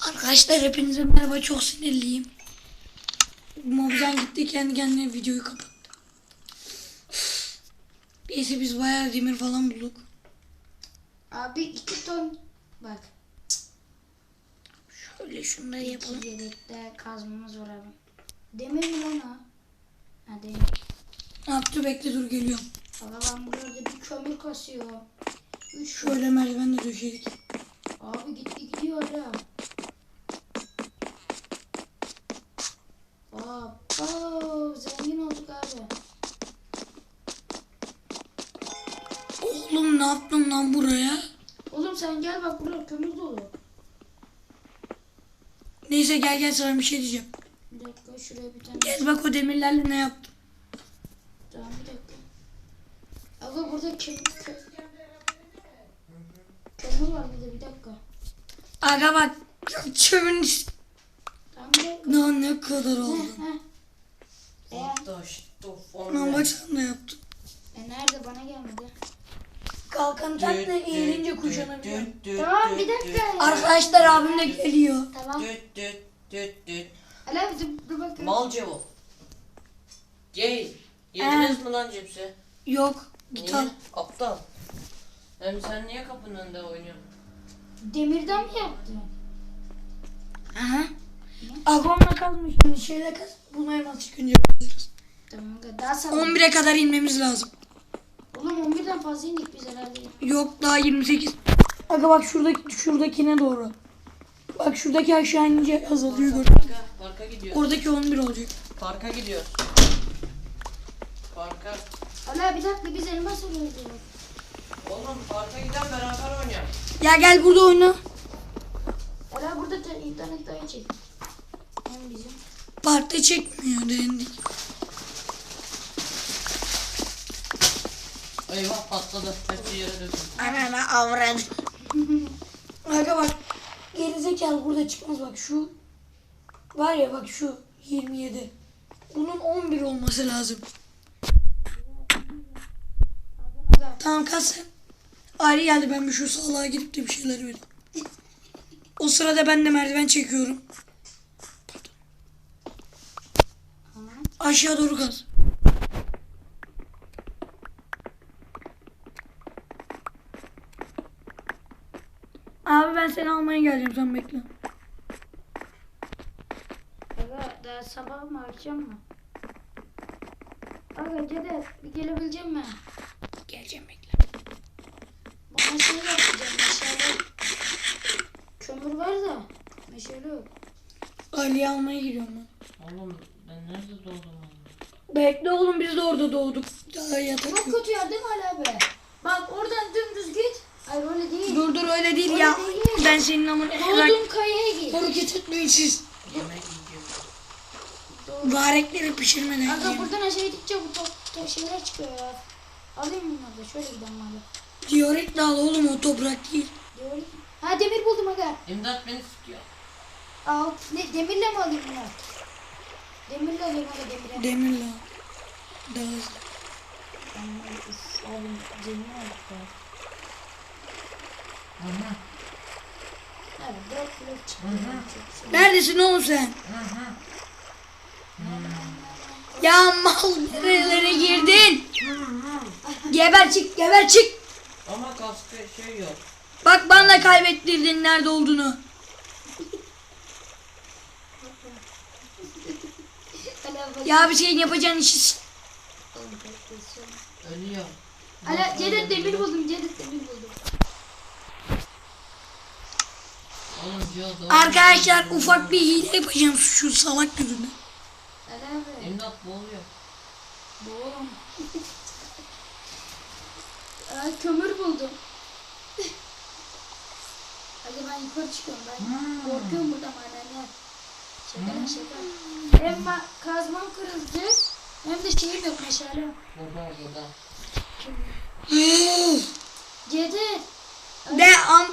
Arkadaşlar hepinize merhaba çok sinirliyim. Mobzen gitti kendi kendine videoyu kapattı. Neyse biz bayağı demir falan bulduk. Abi iki ton bak. Şöyle şunları yapalım. İki yedekte kazmamız var abi. Demir mi lan o? Ha demir. Ne yaptı bekle dur geliyorum. Valla ben burada bir kömür kasıyor. Üç Şöyle merdiven de döşedik. Abi gitti gidiyor hala. Aa, zengin olduk abi. Oğlum ne yaptın lan buraya? Oğlum sen gel bak burada kömür dolu. Neyse gel gel sana bir şey diyeceğim. Bir dakika şuraya bir tane. Gel bak o demirlerle ne yaptım. Tamam bir dakika. Aga burada kömür, kö- kömür var dakika. Aga bak çömün dakika. Daha ne kadar oldu. Lan bak sen de yaptın. e nerede bana gelmedi. Kalkan tak da eğilince kuşanabiliyorum. Tamam bir dakika. Arkadaşlar abim de geliyor. Tamam. Düt düt düt düt. Ali abi dur, dur bakayım. Mal cevap. Gel. Yediniz mi lan cipsi? Yok git al. Aptal. Hem sen niye kapının önünde oynuyorsun? Demirden mi yaptın? Aha. Agomla kalmış. Şimdi şeyle kaz. Bunu elmas çıkınca alırız. Tamam daha sağlam. 11'e kadar inmemiz lazım. Oğlum 11'den fazla indik biz herhalde. Yok daha 28. Aga bak şuradaki şuradakine doğru. Bak şuradaki aşağı inince azalıyor gördün. mü? Parka, parka gidiyor. Oradaki 11 olacak. Parka gidiyor. Parka. Abi bir dakika biz elmas alıyoruz. Oğlum parka giden beraber oynayalım. Ya gel burada oyna. Abi burada te- internet daha çek. Hem bizim. Parkta çekmiyor denedik. Eyvah patladı. Hepsi yere döküldü. Anana avradı. Aga bak. Gerizekalı burada çıkmaz bak şu. Var ya bak şu 27. Bunun 11 olması lazım. Tamam kas Ali geldi ben bir şu salağa gidip de bir şeyler vereyim. O sırada ben de merdiven çekiyorum. Aşağı doğru kaz. Abi ben seni almaya geleceğim sen bekle. Aga daha sabah mı akşam mı? Aga Cede bir gelebilecek mi? Geleceğim bekle. Şey yapacağım meşale. Kömür var da meşale yok. Ali'yi almaya gidiyorum ben. Oğlum ben nerede doğdum oğlum? Bekle oğlum biz de orada doğduk. Daha yatak Çok yok. kötü yer değil mi Ali abi? Bak oradan dümdüz git. Hayır öyle değil. Dur dur öyle değil Öyle ya. değil. Ben senin amına bak. Doğduğun kayaya git. Hareket etmeyin siz. Yemek yiyeceğim. Baharekleri pişirmeden Aga yiyin. buradan aşağı gidince bu top, top şeyler çıkıyor ya. Alayım bunları da şöyle gidelim abi. Diyorit de al oğlum o toprak değil. Diyor. Ha demir buldum aga. İmdat beni sıkıyor. Al. Ne demirle mi alayım bunu? Demirle alayım aga demire. Demirle al. Daha hızlı. Abi zengin olduk ya. Aha. Evet dört blok çıktı. Neredesin oğlum sen? Ya mal nerelere girdin? Geber çık geber çık. Ama kaskı şey yok. Bak bana da kaybettirdin nerede olduğunu. Ya bir şeyin yapacağın işi Ölüyor. Hala Ceddet demir buldum. Ceddet demir buldum. Arkadaşlar ufak bir hile yapacağım şu salak yüzüne. Hala abi. İmdat boğuluyor. Doğru. Aa, kömür buldum. Hadi ben yukarı çıkıyorum ben. Korkuyorum burada madenden. Şaka lan şaka. Hem ma- kazmam kırıldı hem de şeyim yok meşale. Burada burada. Ceddet De am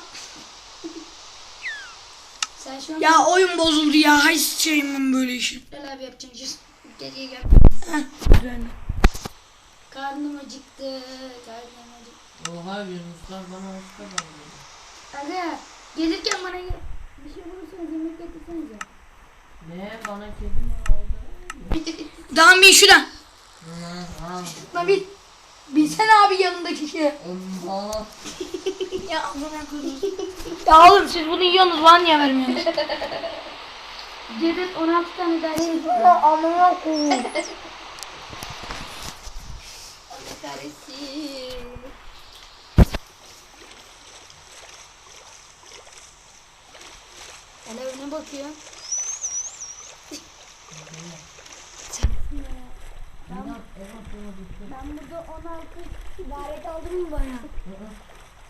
sen şu an ya oyun bozuldu ya. Hay sıçayım ben böyle işi. Hala abi yapacaksın. Cüz. Geriye gel. Heh. Karnım acıktı. Karnım acıktı. Oha Yunuslar bana hoş kazandı. Aga gelirken bana yapsanıza. Ne bana kedi mi aldı? Tamam bin şuradan. Lan bin. Binsene abi yanındaki şeye. Allah. Ya amına koyayım. Ya oğlum siz bunu yiyorsunuz bana niye vermiyorsunuz? Cevdet 16 tane daha şey Ya amına koyayım. kahretsin. Bakıyor. Ben burada 16 ibaret aldım mı bana?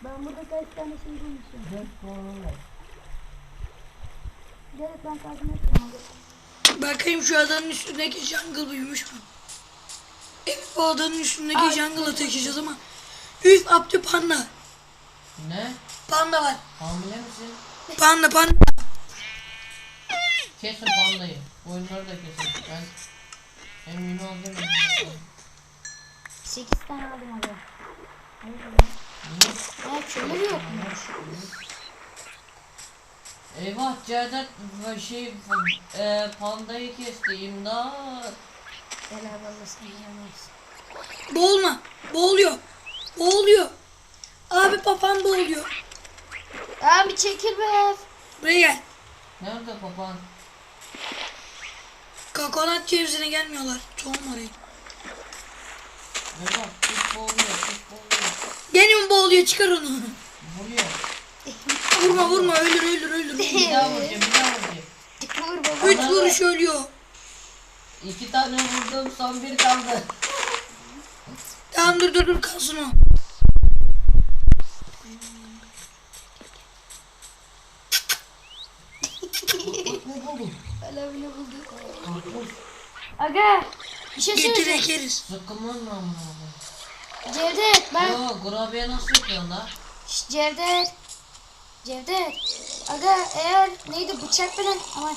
Ben burada kaç tane şey bulmuşum. Evet ben takip ettim. Bakayım şu adanın üstündeki jungle büyümüş mü? Evet bu adanın üstündeki jungle'a taşıyacağız ama. Üf Abdü panda. Ne? Panda var. Hamile misin? Panda panda. Kesin pandayı. Oyunları da kesin. Ben benim yine olduğum için. 8 tane aldım abi. Evet şöyle yokmuş. Eyvah Cevdet şey e, pandayı kesti imdat. Bela ballasını yiyemez. Boğulma. Boğuluyor. Boğuluyor. Abi papağan boğuluyor. Abi çekil be. Buraya gel. Nerede papan? Kokonat cevizine gelmiyorlar. Tohum arayın. Eyvah kuş boğuluyor kuş boğuluyor. Gene mi boğuluyor? Çıkar onu. Vuruyor. Vurma vurma ölür ölür ölür. Bir daha vuracağım bir daha vuracağım. Vur baba. Üç vuruş ölüyor. İki tane vurdum son bir kaldı. Tamam dur dur dur kalsın o. Ne buldum? Bela bile buldu. Karpuz. Aga. Bir şey Getir ekeriz. Sıkkımın mı amına koyayım? Cevdet ben. Yo kurabiye nasıl yapıyorsun la? Şş, Cevdet. Cevdet. Aga eğer neydi bıçak falan aman.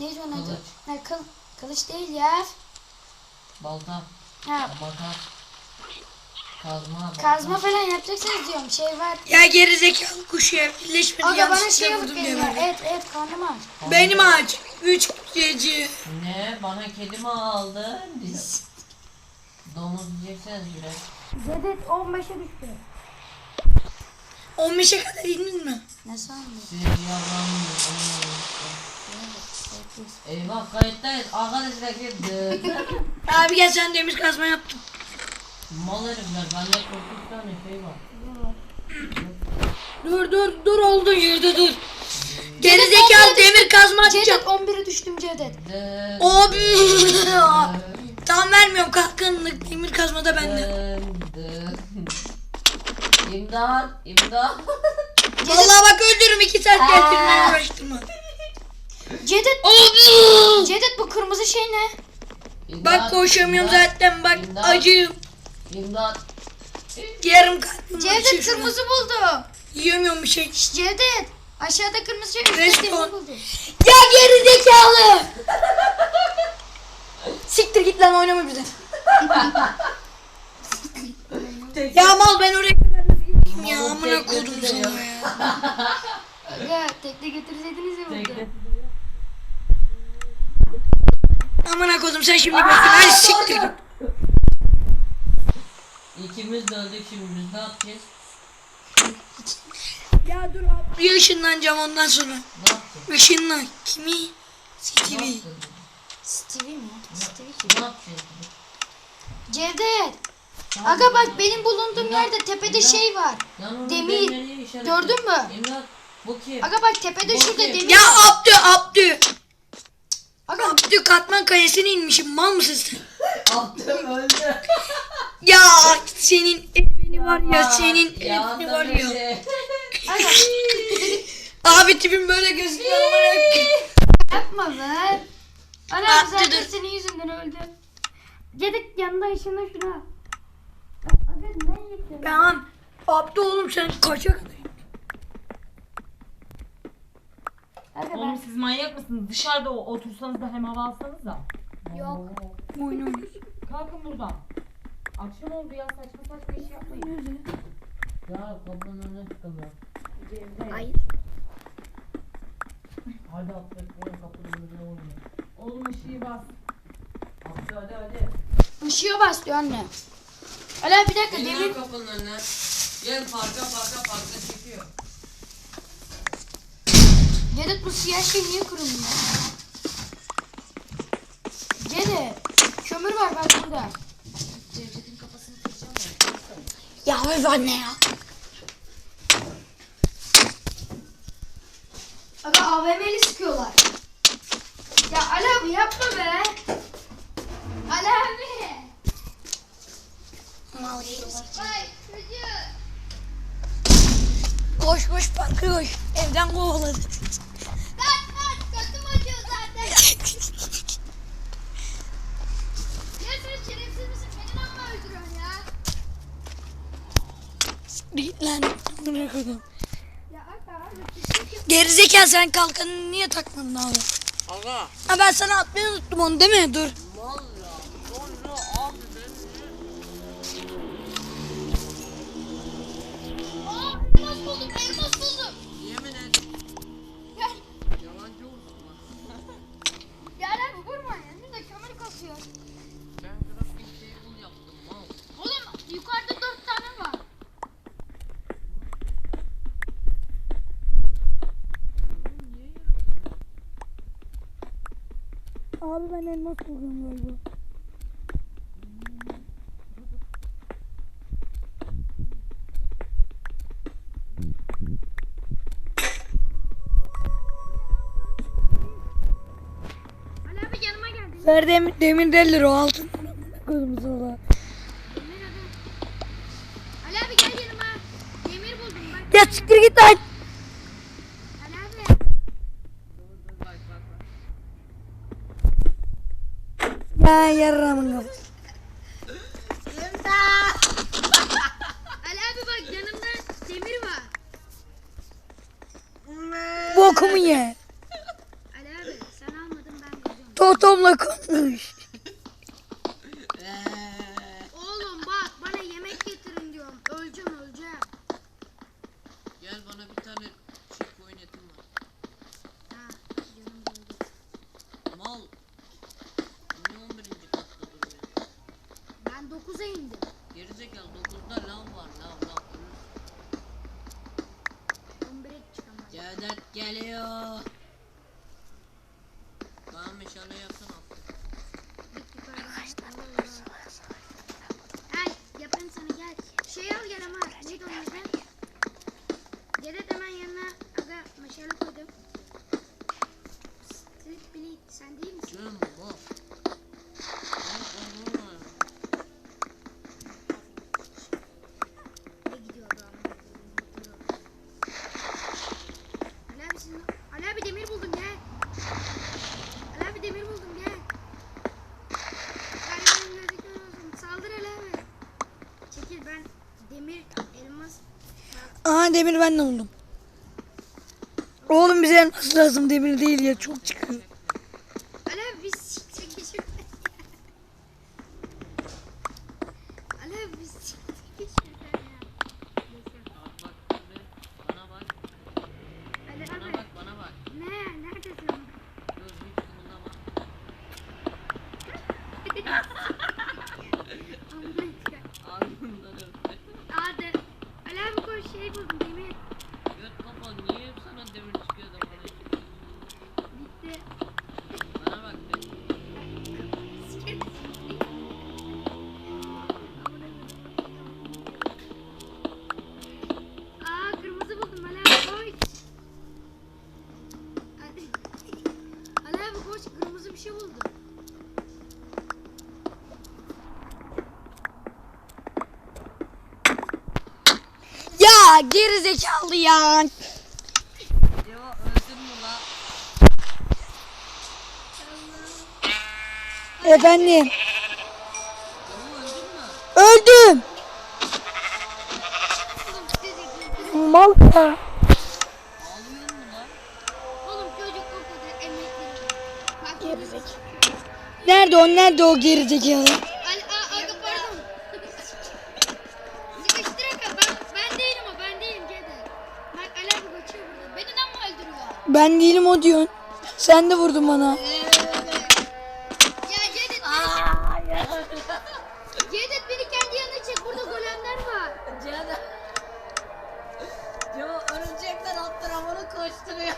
Neydi onun adı? Kılıç. Ha, kıl, kılıç değil ya. Balta, Ha, makas, kazma, balta. kazma falan yapacaksınız diyorum. Şey var. Ya geri zekalı kuş ya. Birleşmedi. Aga bana şey alıp vurdum gelin diye ya. verdi. Evet evet karnım aç. Benim ağaç. Üç gece. Ne? Bana kedi mi aldın? Biz domuz yiyecekseniz biraz. Cevdet 15'e düştü. 15'e kadar indin mi? Ne sandın? Siz yalanmıyorsunuz. Eyvah kayıttayız. Arkadaşlar girdi. Abi gel sen demir kazma yaptım. Mal herifler. Bende 40 tane şey var. Dur dur dur oldun yerde dur. Geri zekalı demir kazma atacağım. Cevdet 11'e düştüm Cevdet. Dın, Abi. Tam vermiyorum kalkınlık demir kazma da bende. dın. İmdat, imdat. Vallahi bak öldürürüm iki saat getirmeye uğraştırma. Cevdet, Abi. Cevdet bu kırmızı şey ne? İmdat, Bak koşamıyorum imdat, zaten bak İmdat. acıyım. İmdat. Yarım kalbim Cevdet acıyor şu an. kırmızı buldu. Yiyemiyorum bir şey. Şş, Cevdet aşağıda kırmızı şey üstte buldu. Ya geri zekalı. Siktir git lan oynama bize. ya mal ben oraya kadar nasıl gideyim ya amına koydum sana ya. Ya tekne götürseydiniz ya burada. Amına koydum sen şimdi götür. Hadi siktir git. İkimiz de öldük şimdi biz ne yapacağız? Ya dur abi. Bir ışınlanacağım ondan sonra. Ne? Işınlan. Kimi? Ne Stevie. Stevie mi? Stevie Ne kim? yapacağız? Cevdet. Aga bak benim bulunduğum yerde tepede şey var. Demir. Gördün mü? İmdat. Bu kim? Aga bak tepede Bu şurada kim? demir. Ya Abdü Abdü. Aga Abdü katman kayasına inmişim. Mal mısın sen? Attım öldü. Ya senin evini var ya senin evini var ya. Abi tipim böyle gözüküyor amına. yapma be. Ana zaten senin yüzünden öldü. Cevdet yanında ışınla şuna. Aga ne yıktın? Tamam. Abdü oğlum sen kaça kadar? Aga Oğlum ben siz manyak mısınız? Dışarıda o- otursanız da hem hava alsanız da. yok. Oynuyoruz. Kalkın buradan. Akşam oldu ya saçma saçma iş yapmayın. Ya kapının önüne çıkamıyor. Hayır. Hadi atlet benim kapının önüne oynuyor. Oğlum ışığı bas. Hadi hadi hadi. Işığa bas diyor anne. Ali abi bir dakika Demir demir. kapının önüne. Gel parka parka parka çekiyor. Cedet bu siyah şey niye kırılmıyor? Cedet. Kömür var bak burada. Ya öf anne ya. Aga AVM'li sıkıyorlar. Ya Ali abi yapma be. Ali abi. Mal. Koş koş parka koş. Evden kovaladı. Git lan. Yap- Gerizekalı sen kalkanını niye takmadın abi? Aga. Ha ben sana atmayı unuttum onu değil mi? Dur. Mal Abi ben elmas buldum galiba. Ver demir, demir derler o altın. Kırmızı olan. Demir adam. Ali abi gel yanıma. Demir buldum bak. Ya siktir git lan. Ali abi. Bak bak bak. Ya yarramın kafası. Ali abi bak yanımda demir var. Bokumu ye. Ali abi sen almadın ben kazıyorum. Totomla konuş. Oğlum bak bana yemek getirin diyorum. Öleceğim öleceğim. Gel bana bir tane çift oynatim var. Ha canım doldu. Mal. Niye 11. katta duruyor? Ben 9'a indim. 9'da lav var lav lav. 11'e çıkamam. Cevdet geliyor. Bana meşale yapsana. Git yukarıdan. Gel yapayım sana gel. Şey al gel ama. Neydi onun adı? Gelet hemen yanına. Aga meşale koydum. Street Bleed sen değil misin? Tüm bu. Al, al, al. Ne gidiyor adam? Ali abi sizin... Ali abi demir buldum gel. Ali abi demir buldum gel. Galiba gözükmüyor olsun. Saldır Ali abi. Çekil ben demir, elmas... Aha demir ben de buldum. Oğlum bize elmas lazım demir değil ya çok çıkıyor. Geri zekalı ya. Yo öldün mü la? Efendim. Öldüm. Mal ya. Gerizekalı. Nerede o nerede o geri zekalı? Ali aa aga pardon. Sıkıştır aga ben, ben değilim o ben değilim Ceder. Bak Ali abi kaçıyor burada. Beni de mi öldürüyor? Ben değilim o diyorsun. Sen de vurdun bana. Ya Cevdet Cevdet beni kendi yanına çek. Burada golemler var. Caner. Yo örümcekler alt tarafını koşturuyor.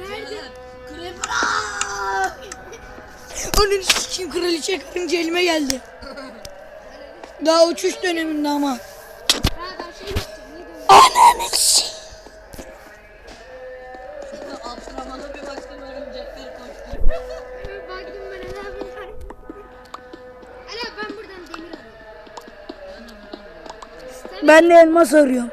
Nerede? Creeper. Onun için kraliçe karınca elime geldi. Daha uçuş döneminde ama. Ben de elmas arıyorum.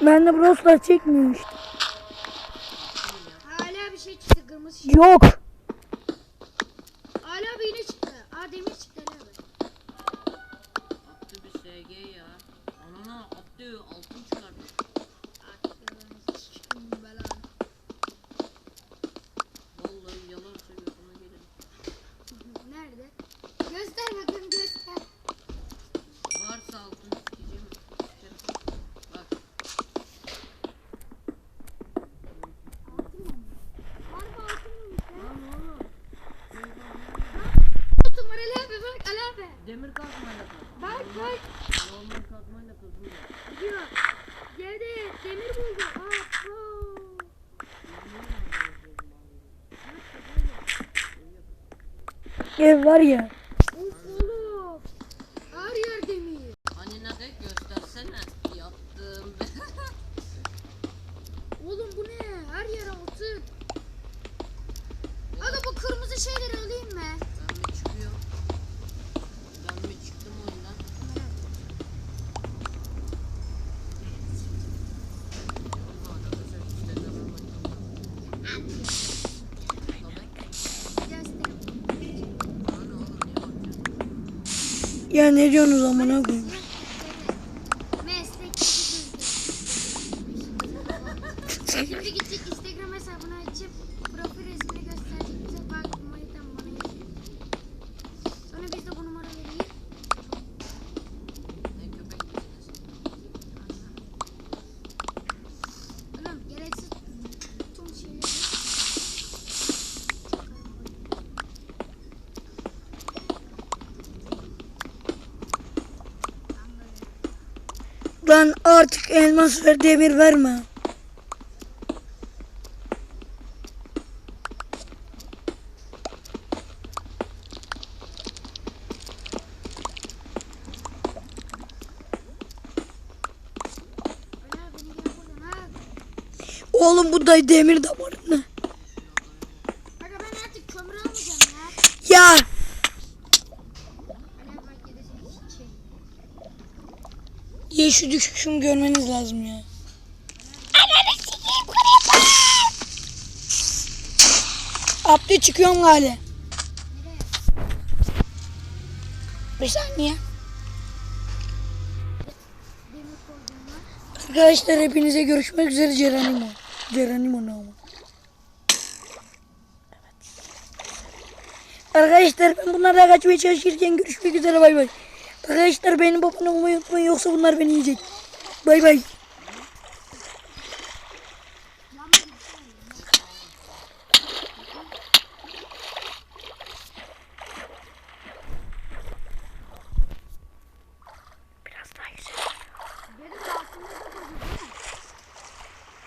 Ben de broslar çekmiyor işte. Ha, Ali abi şey çıktı kırmızı şey. Yok. Ali abi yine çıktı. Aa demir çıktı Ali abi. Attı bir SG ya. Anana attı altın çıkardı. Aa, sıçtım belanı. Vallahi yalan söylüyor sana gelirim. Nerede? Göster bakayım göster. Varsa altın sikeceğim. Sikerim. Bak. Harbi altın mı? Altın var Ali abi bak Ali abi. Demir kazmayla kaz. Bak bak. Normal kazmayla kazılıyor. Gidiyor. Cevdet demir buldu. Aa, oo. Ev var ya. Ne diyorsunuz amına koyayım? Şimdi gidecek Instagram hesabını açıp profil resmini gösterecek bize bak manitam bana yazıyor. Sonra biz de bu numaraları vereyim. Oğlum gereksiz tüm şeyleri Lan artık elmas ver demir verme. Oğlum bu da demir damarını. Aga ben artık kömür almayacağım ya. Ya Hala bak ya da şey. ya şu düşüşümü görmeniz lazım ya. Abdü çıkıyorum galiba. Bir saniye. Arkadaşlar hepinize görüşmek üzere Cerenimo. Cerenimo ne ama. Arkadaşlar ben bunlarla kaçmaya çalışırken görüşmek üzere bay bay. Arkadaşlar benim abone olmayı unutmayın yoksa bunlar beni yiyecek. Bay bay.